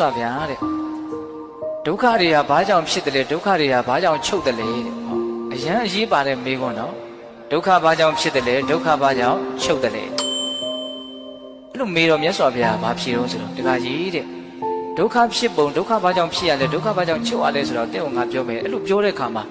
ပါဗျာတဲ့ဒုက္ခတွေကဘာကြောင့်ဖြစ်တယ်လဲဒုက္ခတွေကဘာကြောင့်ချုပ်တယ်လဲတဲ့ဟောအရန်အရေးပါတဲ့မေးခွန်းနော်ဒုက္ခဘာကြောင့်ဖြစ်တယ်လဲဒုက္ခဘာကြောင့်ချုပ်တယ်လဲအဲ့လိုမေးတော့မြတ်စွာဘုရားဘာဖြေတော့ဆိုတော့တခါကြီးတဲ့ဒုက္ခဖြစ်ပုံဒုက္ခဘာကြောင့်ဖြစ်ရလဲဒုက္ခဘာကြောင့်ချုပ်ရလဲဆိုတော့တဲ့ဟောငါပြောမယ်အဲ့လိုပြောတဲ့အခါမှာ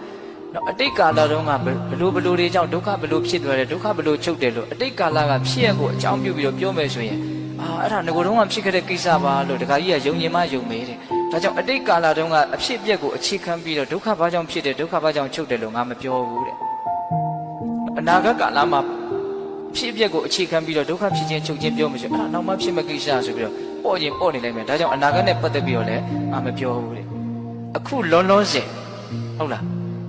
နော်အတိတ်ကာလတုန်းကဘလို့ဘလို့တွေကြောင့်ဒုက္ခဘလို့ဖြစ်သွားတယ်ဒုက္ခဘလို့ချုပ်တယ်လို့အတိတ်ကာလကဖြစ်ရကိုအကြောင်းပြုပြီးတော့ပြောမယ်ဆိုရင် အာအဲ့ဒါငကိုယ်တုန်းကဖြစ်ခဲ့တဲ့ကိစ္စပါလို့တခါကြီးကယုံကြည်မှယုံမေးတယ်။ဒါကြောင့်အတိတ်ကာလတုန်းကအဖြစ်အပျက်ကိုအခြေခံပြီးတော့ဒုက္ခဘာကြောင့်ဖြစ်တယ်ဒုက္ခဘာကြောင့်ချုပ်တယ်လို့ငါမပြောဘူးတဲ့။အနာဂတ်ကာလမှာဖြစ်အပျက်ကိုအခြေခံပြီးတော့ဒုက္ခဖြစ်ခြင်းချုပ်ခြင်းပြောမှဆိုအဲ့ဒါနောက်မှဖြစ်မဲ့ကိစ္စဆိုပြီးတော့ပေါ့ရင်ပေါ့နေလိုက်မယ်။ဒါကြောင့်အနာဂတ်နဲ့ပတ်သက်ပြီးတော့လည်းငါမပြောဘူးတဲ့။အခုလောလောဆယ်ဟုတ်လား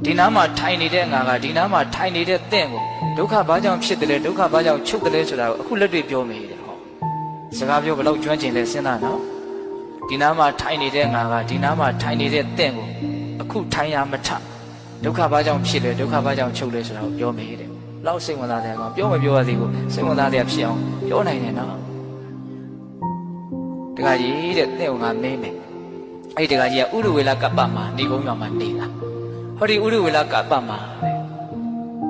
ဒီနားမှာထိုင်နေတဲ့ငါကဒီနားမှာထိုင်နေတဲ့တင့်ကိုဒုက္ခဘာကြောင့်ဖြစ်တယ်လဲဒုက္ခဘာကြောင့်ချုပ်တယ်လဲဆိုတာကိုအခုလက်တွေ့ပြောမယ်တဲ့ဟော စကားပြောဘယ်လောက်ကျွမ်းကျင်လဲစဉ်းစားနော်ဒီနားမှာထိုင်နေတဲ့ငါကဒီနားမှာထိုင်နေတဲ့တင့်ကိုအခုထိုင်ရမထဒုက္ခဘာကြောင့်ဖြစ်လဲဒုက္ခဘာကြောင့်ချုပ်လဲဆိုတာကိုပြောမေးတယ်လောက်စိတ်ဝင်စားတယ်ကောင်ပြောမပြောရသေးဘူးစိတ်ဝင်စားတယ်ဖြစ်အောင်ပြောနိုင်တယ်နော်တခါကြီးတဲ့တင့်ကိုငါမေးမယ်အဲ့ဒီတခါကြီးကဥရဝေလကပ္ပမှာနေကုန်းရောင်မှာနေတာဟောဒီဥရဝေလကပ္ပမှာ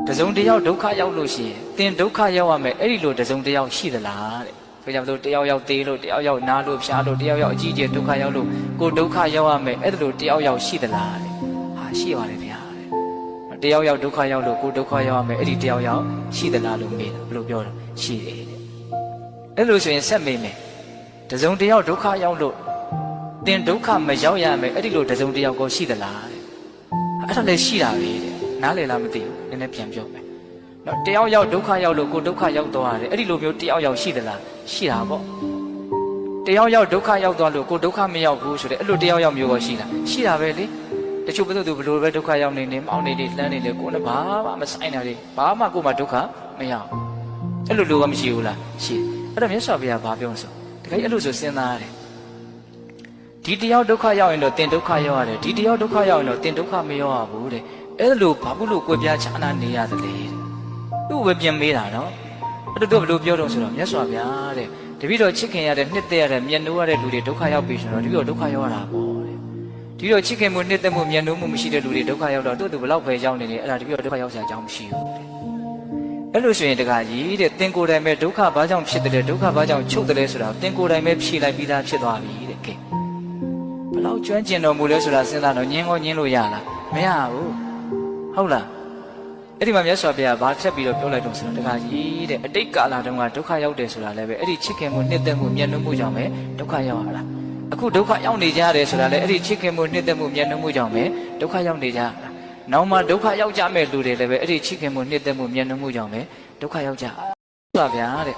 တဲ့တစုံတစ်ယောက်ဒုက္ခရောက်လို့ရှိရင်တင်ဒုက္ခရောက်ရမယ်အဲ့ဒီလိုတစုံတစ်ယောက်ရှိသလားတဲ့ ဆိုကြမလို့တယောက်ယောက်သေးလို့တယောက်ယောက်နားလို့ဖြားလို့တယောက်ယောက်အကြီးကျယ်ဒုက္ခရောက်လို့ကိုယ်ဒုက္ခရောက်ရမယ်အဲ့ဒါလို့တယောက်ယောက်ရှိသလားတဲ့ဟာရှိပါတယ်ဗျာတဲ့တယောက်ယောက်ဒုက္ခရောက်လို့ကိုယ်ဒုက္ခရောက်ရမယ်အဲ့ဒီတယောက်ယောက်ရှိသလားလို့မေးတာဘယ်လိုပြောတော့ရှိတယ်တဲ့အဲ့လိုဆိုရင်ဆက်မေးမယ်တစုံတယောက်ဒုက္ခရောက်လို့တင်ဒုက္ခမရောက်ရမယ်အဲ့ဒီလိုတစုံတယောက်ကိုရှိသလားတဲ့အဲ့ဒါလည်းရှိတာပဲတဲ့နားလည်လားမသိဘူးနည်းနည်းပြန်ပြောမယ် နော်တယောက်ယောက်ဒုက္ခရောက်လို့ကိုယ်ဒုက္ခရောက်သွားတယ်အဲ့ဒီလိုမျိုးတယောက်ယောက်ရှိသလားရှိတာပေါ့တယောက်ယောက်ဒုက္ခရောက်သွားလို့ကိုယ်ဒုက္ခမရောက်ဘူးဆိုတဲ့အဲ့လိုတယောက်ယောက်မျိုးတော့ရှိလားရှိတာပဲလေတချို့ဘယ်သူသူဘယ်လိုပဲဒုက္ခရောက်နေနေမောင်းနေနေလှမ်းနေလေကိုယ်နဲ့ဘာမှမဆိုင်တာလေဘာမှကိုယ်မှဒုက္ခမရောက်အဲ့လိုလိုကမရှိဘူးလားရှိအဲ့တော့မြတ်စွာဘုရားဘာပြောဆိုတကယ်အဲ့လိုဆိုစဉ်းစားရတယ်ဒီတယောက်ဒုက္ခရောက်ရင်တော့တင်ဒုက္ခရောက်ရတယ်ဒီတယောက်ဒုက္ခရောက်ရင်တော့တင်ဒုက္ခမရောက်ရဘူးတဲ့အဲ့လိုဘာဖြစ်လို့ကိုယ်ပြားချာနာနေရတယ်လေတဲ့ သူ့ကိုပဲပြန်မေးတာနော်အဲ့တော့သူကဘယ်လိုပြောတော့ဆိုတော့မြတ်စွာဘုရားတဲ့တပည့်တော်ချစ်ခင်ရတဲ့နှစ်သက်ရတဲ့မျက်နှိုးရတဲ့လူတွေဒုက္ခရောက်ပြီဆိုတော့တပည့်တော်ဒုက္ခရောက်ရတာပေါ့တဲ့တပည့်တော်ချစ်ခင်မှုနှစ်သက်မှုမျက်နှိုးမှုမရှိတဲ့လူတွေဒုက္ခရောက်တော့သူ့သူဘယ်လောက်ပဲရောက်နေတယ်အဲ့ဒါတပည့်တော်ဒုက္ခရောက်စရာအကြောင်းမရှိဘူးတဲ့အဲ့လိုဆိုရင်တခါကြီးတဲ့သင်ကိုယ်တိုင်ပဲဒုက္ခဘာကြောင့်ဖြစ်တယ်လဲဒုက္ခဘာကြောင့်ချုပ်တယ်လဲဆိုတာသင်ကိုယ်တိုင်ပဲဖြေလိုက်ပြီးသားဖြစ်သွားပြီတဲ့ကဲဘယ်လောက်ကျွမ်းကျင်တော်မူလဲဆိုတာစဉ်းစားတော့ညင်းကောညင်းလို့ရလားမရဘူးဟုတ်လား အဲ့ဒီမှာမြတ်စွာဘုရားဘာဖြတ်ပြီးတော့ပြောလိုက်တော့ဆိုတော့တခါကြီးတဲ့အတိတ်ကာလတုန်းကဒုက္ခရောက်တယ်ဆိုတာလည်းပဲအဲ့ဒီချစ်ခင်မှုနှစ်သက်မှုမျက်နှာမှုကြောင့်ပဲဒုက္ခရောက်ရတာအခုဒုက္ခရောက်နေကြရတယ်ဆိုတာလည်းအဲ့ဒီချစ်ခင်မှုနှစ်သက်မှုမျက်နှာမှုကြောင့်ပဲဒုက္ခရောက်နေကြရတာနောက်မှဒုက္ခရောက်ကြမဲ့လူတွေလည်းပဲအဲ့ဒီချစ်ခင်မှုနှစ်သက်မှုမျက်နှာမှုကြောင့်ပဲဒုက္ခရောက်ကြပါဗျာတဲ့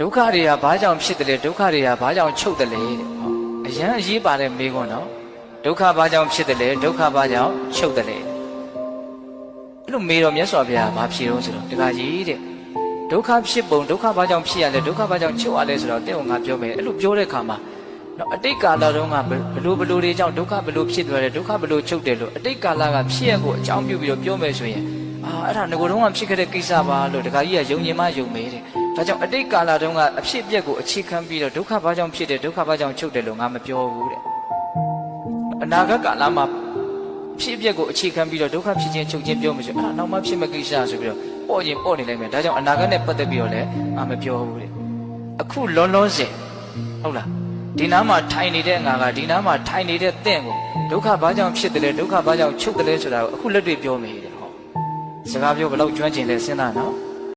ဒုက္ခတွေကဘာကြောင့်ဖြစ်တယ်လဲဒုက္ခတွေကဘာကြောင့်ချုပ်တယ်လဲတဲ့ဟောအရန်အရေးပါတဲ့မေးခွန်းနော်ဒုက္ခဘာကြောင့်ဖြစ်တယ်လဲဒုက္ခဘာကြောင့်ချုပ်တယ်လဲ အဲ့လိုမေးတော့မြတ်စွာဘုရားဘာဖြေတော့ဆိုတော့တခါကြီးတဲ့ဒုက္ခဖြစ်ပုံဒုက္ခဘာကြောင့်ဖြစ်ရလဲဒုက္ခဘာကြောင့်ချုပ်ရလဲဆိုတော့တဲ့ဟောငါပြောမယ်အဲ့လိုပြောတဲ့အခါမှာနော်အတိတ်ကာလတုန်းကဘလို့ဘလို့တွေကြောင့်ဒုက္ခဘလို့ဖြစ်သွားတယ်ဒုက္ခဘလို့ချုပ်တယ်လို့အတိတ်ကာလကဖြစ်ရကိုအကြောင်းပြုပြီးတော့ပြောမယ်ဆိုရင်အာအဲ့ဒါငကိုယ်တုန်းကဖြစ်ခဲ့တဲ့ကိစ္စပါလို့တခါကြီးကယုံကြည်မှယုံမေးတယ်ဒါကြောင့်အတိတ်ကာလတုန်းကအဖြစ်အပျက်ကိုအခြေခံပြီးတော့ဒုက္ခဘာကြောင့်ဖြစ်တယ်ဒုက္ခဘာကြောင့်ချုပ်တယ်လို့ငါမပြောဘူးတဲ့အနာဂတ်ကာလမှာ ဖြစ်အပျက်ကိုအခြေခံပြီးတော့ဒုက္ခဖြစ်ခြင်းချုပ်ခြင်းပြောမှဆိုအဲ့ဒါနောက်မှဖြစ်မဲ့ကိစ္စဆိုပြီးတော့ပေါ့ရင်ပေါ့နေလိုက်မယ်ဒါကြောင့်အနာဂတ်နဲ့ပတ်သက်ပြီးတော့လည်းငါမပြောဘူးတဲ့အခုလောလောဆယ်ဟုတ်လားဒီနားမှာထိုင်နေတဲ့ငါကဒီနားမှာထိုင်နေတဲ့တင့်ကိုဒုက္ခဘာကြောင့်ဖြစ်တယ်လဲဒုက္ခဘာကြောင့်ချုပ်တယ်လဲဆိုတာကိုအခုလက်တွေ့ပြောမိတယ်ဟောစကားပြောဘယ်လောက်ကျွမ်းကျင်လဲစဉ်းစားနော်